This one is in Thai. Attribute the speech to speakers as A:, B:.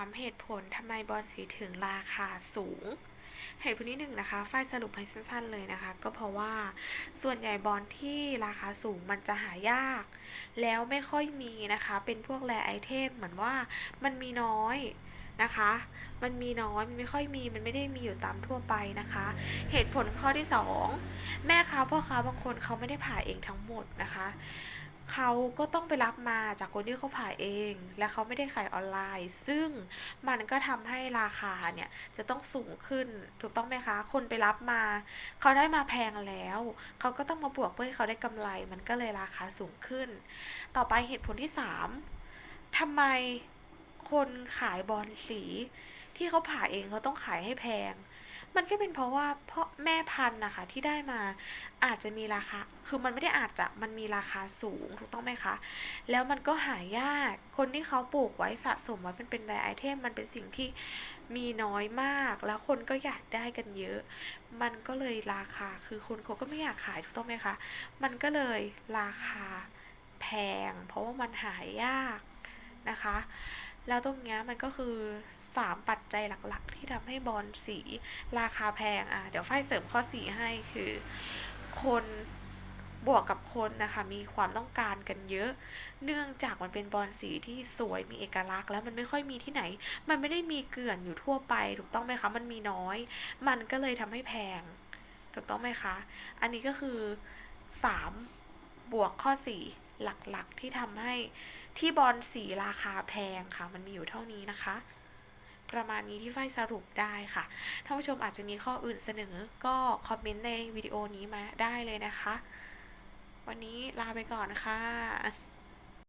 A: 3 เหตุผลทำไมบอลสีถึงราคาสูง เหตุผลที่หนึ่งนะคะฝ้ายสรุปให้สั้นๆเลยนะคะ ก็เพราะว่าส่วนใหญ่บอลที่ราคาสูงมันจะหายาก แล้วไม่ค่อยมีนะคะ เป็นพวกแรไอเทมเหมือนว่ามันมีน้อยนะคะ มันมีน้อย มันไม่ค่อยมี มันไม่ได้มีอยู่ตามทั่วไปนะคะ เหตุผลข้อที่สองแม่ค้าพ่อค้าบางคนเขาไม่ได้ผ่าเองทั้งหมดนะคะ เขาก็ต้องไปรับมาจากคนที่เขาผ่าเอง และเขาไม่ได้ขายออนไลน์ ซึ่งมันก็ทำให้ราคาเนี่ยจะต้องสูงขึ้นถูกต้องไหมคะ คนไปรับมา เขาได้มาแพงแล้ว เขาก็ต้องมาบวกเพื่อให้เขาได้กำไร มันก็เลยราคาสูงขึ้น ต่อไปเหตุผลที่สามทำไมคนขายบอลสีที่เขาผ่าเองเขาต้องขายให้แพง มันก็เป็นเพราะว่าเพราะแม่พันธุ์นะคะที่ได้มาอาจจะมีราคา คือมันไม่ได้อาจจะมันมีราคาสูงถูกต้องไหมคะ แล้วมันก็หายาก คนที่เขาปลูกไว้สะสมไว้มันเป็นแรไอเทมมันเป็นสิ่งที่มีน้อยมาก แล้วคนก็อยากได้กันเยอะ มันก็เลยราคา คือคนเขาก็ไม่อยากขายถูกต้องไหมคะ มันก็เลยราคาแพง เพราะว่ามันหายากนะคะ แล้วตรงเนี้ยมันก็คือ สามปัจจัยหลักๆ ที่ทำให้บอลสีราคาแพงอะเดี๋ยวฝ้ายเสริมข้อสีให้คือ คนบวกกับคนนะคะมีความต้องการกันเยอะ เนื่องจากมันเป็นบอลสีที่สวยมีเอกลักษณ์แล้วมันไม่ค่อยมีที่ไหน มันไม่ได้มีเกลื่อนอยู่ทั่วไป ถูกต้องไหมคะมันมีน้อย มันก็เลยทำให้แพง ถูกต้องไหมคะ อันนี้ก็คือสามบวกข้อสี่หลักๆที่ทำให้ที่บอลสีราคาแพงค่ะ มันมีอยู่เท่านี้นะคะ ประมาณนี้ที่ฝ้ายสรุปได้ค่ะ ท่านผู้ชมอาจจะมีข้ออื่นเสนอ ก็คอมเมนต์ในวิดีโอนี้มาได้เลยนะคะ วันนี้ลาไปก่อนค่ะ